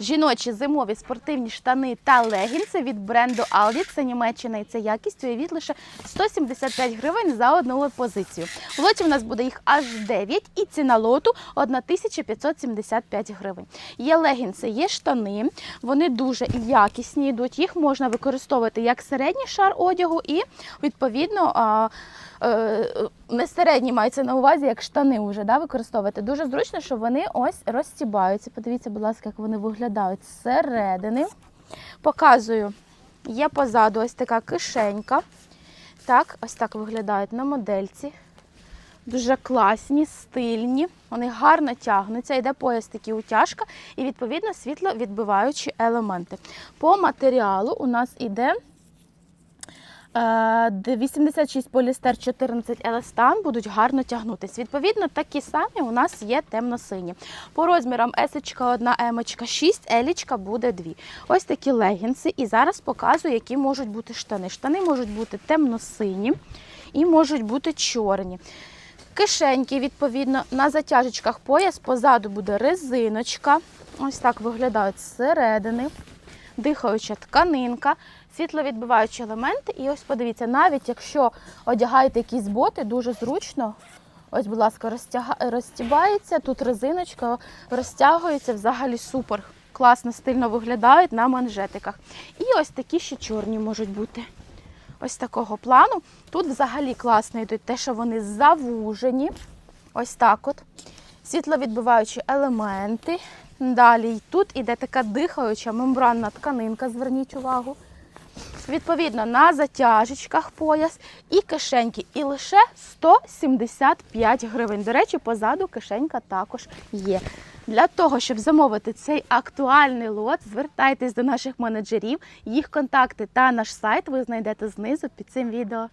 жіночі зимові спортивні штани та легінси від бренду Aldi. Це Німеччина і це якість. Уявіть лише 175 гривень за одну позицію. В лоті в нас буде їх аж 9 і ціна лоту 1575 гривень. Є легінси, є штани, вони дуже якісні йдуть. Їх можна використовувати як середній шар одягу і відповідно. а, е, Не середні мається на увазі, як штани вже да, використовувати. Дуже зручно, що вони ось розстібаються. Подивіться, будь ласка, як вони виглядають зсередини. Показую. Є позаду ось така кишенька. Так, ось так виглядають на модельці. Дуже класні, стильні, вони гарно тягнуться, йде пояс такі утяжка і відповідно світловідбиваючі елементи. По матеріалу у нас іде 86 полістер, 14 еластан будуть гарно тягнутися. Відповідно, такі самі у нас є темно-сині. По розмірам S 1, М 6, L буде 2. Ось такі легінси. І зараз показую, які можуть бути штани. Штани можуть бути темно-сині і можуть бути чорні. Кишеньки, відповідно, на затяжечках пояс позаду буде резиночка. Ось так виглядають зсередини. Дихаюча тканинка, світловідбиваючі елементи. І ось подивіться, навіть якщо одягаєте якісь боти, дуже зручно. Ось, будь ласка, розтяга... розтібається, тут резиночка розтягується, взагалі супер. Класно, стильно виглядають на манжетиках. І ось такі ще чорні можуть бути ось такого плану. Тут взагалі класно йдуть те, що вони завужені. Ось так от. Світловідбиваючі елементи. Далі тут іде така дихаюча мембранна тканинка, зверніть увагу. Відповідно, на затяжечках пояс і кишеньки. І лише 175 гривень. До речі, позаду кишенька також є. Для того, щоб замовити цей актуальний лот, звертайтесь до наших менеджерів. Їх контакти та наш сайт ви знайдете знизу під цим відео.